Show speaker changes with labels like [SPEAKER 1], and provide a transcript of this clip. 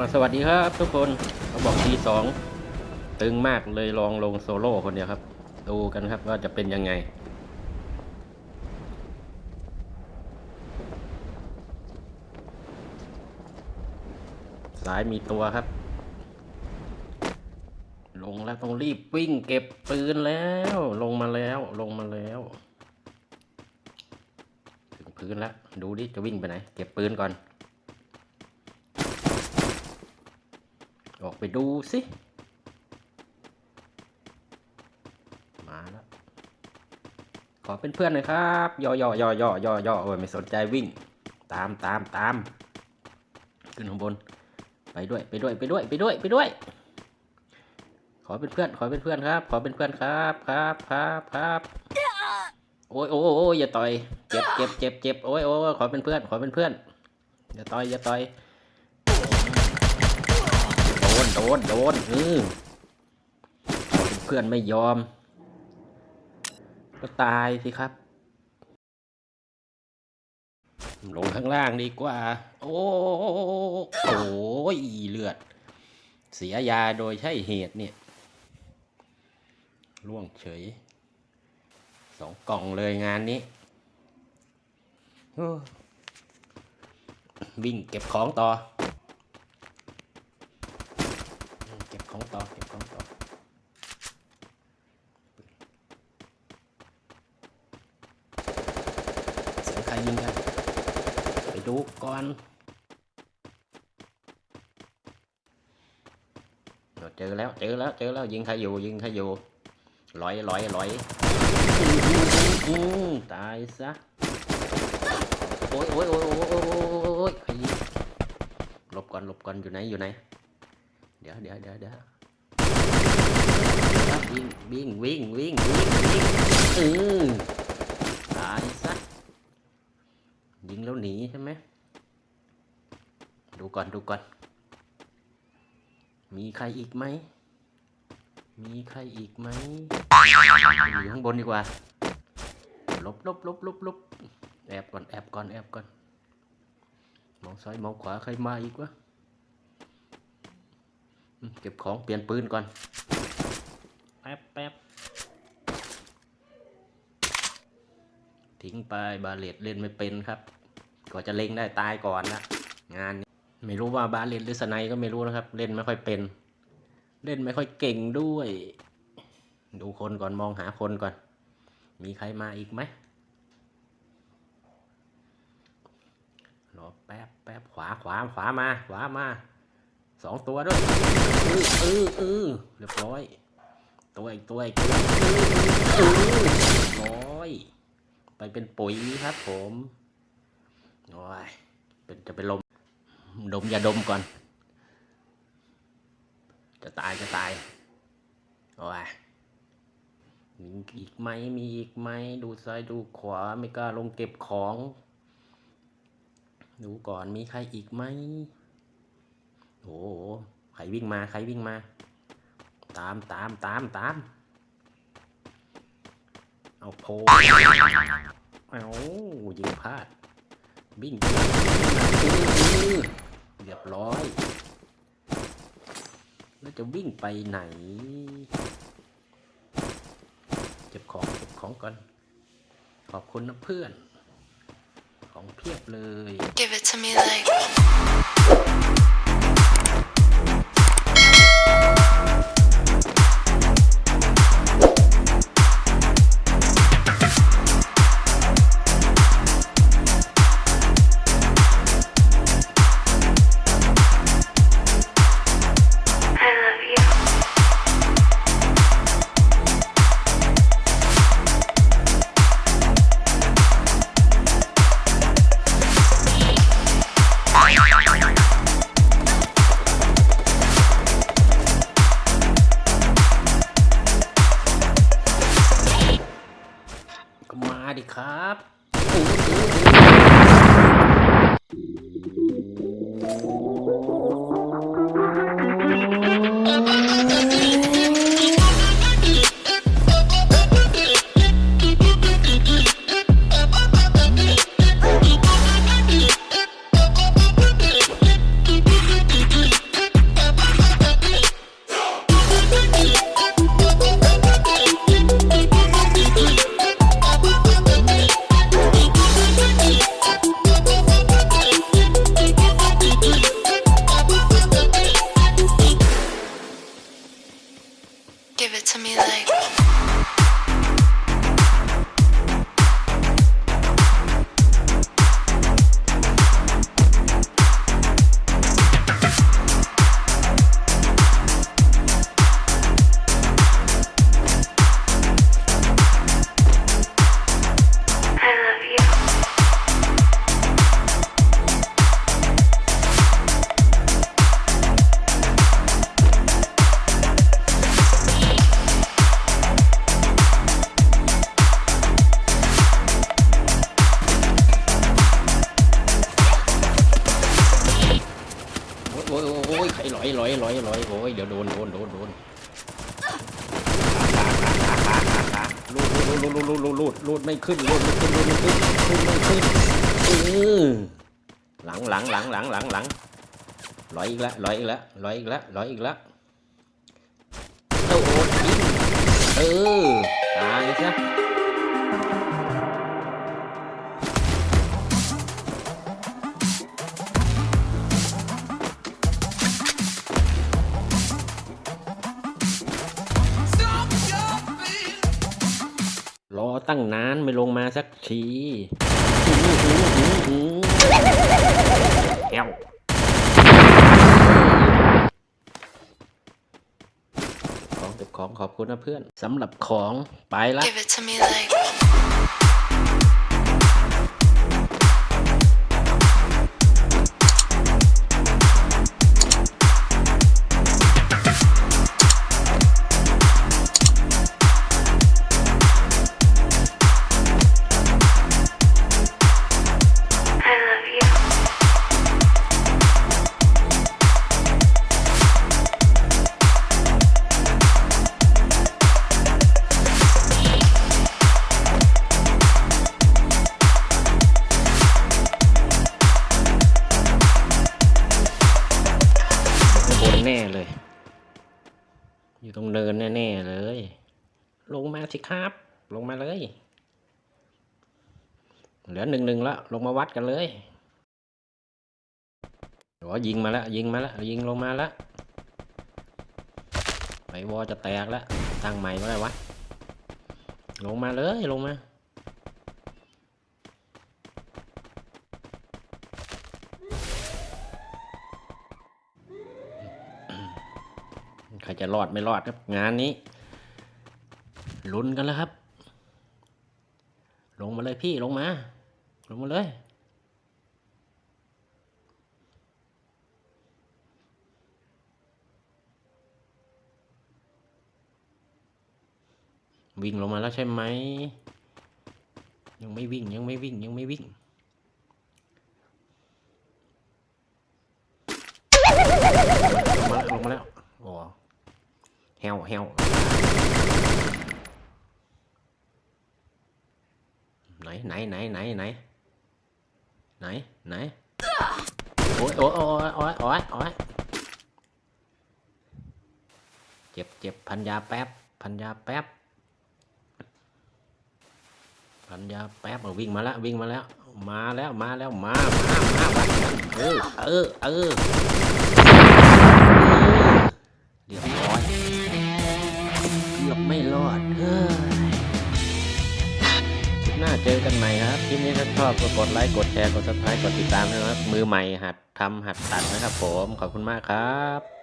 [SPEAKER 1] ก็สวัสดีครับทุกคนเขาบอกทีสองตึงมากเลยลองลงโซโล่คนเดียวครับ ดูกันครับว่าจะเป็นยังไง สายมีตัวครับ ลงแล้วต้องรีบวิ่งเก็บปืนแล้ว ลงมาแล้วลงมาแล้ว ถึงพื้นแล้ว ดูดิจะวิ่งไปไหน เก็บปืนก่อน ออกไปดูสิ มาแล้ว ขอเป็นเพื่อนหน่อยครับ ย่อย่อย่อย่อย่อย่อโอ้ยไม่สนใจวิ่ง ตามตามตาม ขึ้นข้างบน ไปด้วยไปด้วยไปด้วยไปด้วยไปด้วย ขอเป็นเพื่อน ขอเป็นเพื่อนครับ ขอเป็นเพื่อนครับครับครับครับโอ้ยโอ้ยโอ้ยอย่าต่อย เจ็บเจ็บเจ็บเจ็บโอ้ยโอ้ยขอเป็นเพื่อน ขอเป็นเพื่อน อย่าต่อย อย่าต่อย โดน โดนโดนอือเพื่อนไม่ยอม ก็ตายสิครับ ลงข้างล่างดีกว่า โอ้โอ้ยเลือด เสียยาโดยใช่เหตุเนี่ยล่วงเฉย สองกล่องเลยงานนี้วิ่งเก็บของต่อ เก็บ ของต่อเก็บของต่อเสียงใครยิงกันไปดูก่อนเราเจอแล้วเจอแล้วเจอแล้วยิงใครอยู่ยิงใครอยู่ลอยลอยลอยอืมตายซะโอ้ยโอ้ยโอ้ยโอ้ยโอ้ยโอ้ยใครยิงหลบก่อนหลบก่อนอยู่ไหนอยู่ไหน เดี๋ยวเดี๋ยวเดี๋ยวเดี๋ยววิ่งวิ่งวิ่งวิ่งวิ่งวิ่งอือตายซะยิงแล้วหนีใช่ไหมดูก่อนดูก่อน มีใครอีกไหม มีใครอีกไหมอยู่ข้างบนดีกว่าลบลบลบลบลบแอบก่อนแอบก่อนแอบก่อนมองซ้ายมองขวาใครมาอีกวะ เก็บของเปลี่ยนปืนก่อน แป๊บแป๊บทิ้งไปบาเลตเล่นไม่เป็นครับกว่าจะเล่งได้ตายก่อนนะงานนี้ไม่รู้ว่าบาเลตหรือสไนก็ไม่รู้นะครับ เล่นไม่ค่อยเป็น เล่นไม่ค่อยเก่งด้วย ดูคนก่อนมองหาคนก่อน มีใครมาอีกไหมรอแป๊บแป๊บขวาขวาขวามาขวามา สองตัวด้วยเออเออเอเรียบร้อย ตัวอีกตัวอีกตัวเออเรียบร้อย ไปเป็นปุ๋ยครับผมโอ้ยเป็นจะเป็นลม ดมยาดมก่อน จะตายจะตายโอ้ยมีอีกไหมมีอีกไหมดูซ้ายดูขวาไม่กล้าลงเก็บของ ดูก่อนมีใครอีกไหม อ้โหใครวิ่งมาใครวิ่งมา ตามตามตามตามเอาโพเอายิงพลาดวิ่งเรียบร้อย แล้วจะวิ่งไปไหน เก็บของเก็บของก่อน ขอบคุณนะเพื่อน ของเพียบเลย
[SPEAKER 2] Give it to me like.
[SPEAKER 1] ลอยลอยลอยโอ้ยเดี๋ยวโดนโดนโดนโดนลูดลูดลูดลูดลูดลูดลูดไม่ขึ้นลูดไม่ขึ้นลูดไม่ขึ้นลูดไม่ขึ้นเออหลังหลังหลังหลังหลังหลังลอยอีกแล้วลอยอีกแล้วลอยอีกแล้วลอยอีกแล้วเอ้โอ้ยเออ ตั้งนานไม่ลงมาสักทีแอวของเก็บของขอบคุณนะเพื่อนสำหรับของไปละ แน่เลย อยู่ตรงเนินแน่ๆเลย ลงมาสิครับ ลงมาเลย เหลือหนึ่งหนึ่งแล้วลงมาวัดกันเลยโอ้ยิงมาแล้วยิงมาแล้วยิงลงมาแล้วไอวอจะแตกแล้วตั้งใหม่เมื่อไรวะลงมาเลยลงมา ใคร จะรอดไม่รอดครับ งานนี้ ลุ้นกันแล้วครับ ลงมาเลยพี่ลงมา ลงมาเลยวิ่งลงมาแล้วใช่ไหม ยังไม่วิ่งยังไม่วิ่งยังไม่วิ่ง ลงมาแล้วลงมาแล้วโอ้ แฮวแฮวไหนไหนไหนไหนไหนไหนไหนโอ้ยโอ้ยโอ้ยโอ้ยโอ้ยโอ้ยเจ็บเจ็บพันยาแป๊บพันยาแป๊บพันยาแป๊บเอาวิ่งมาแล้ววิ่งมาแล้ว มาแล้วมาแล้วมามามาเออเออเออ อบก็กดไลค์กดแชร์กดซับสไครต์กดติดตามด้วยนะครับมือใหม่หัดทำหัดตัดนะครับผมขอบคุณมากครับ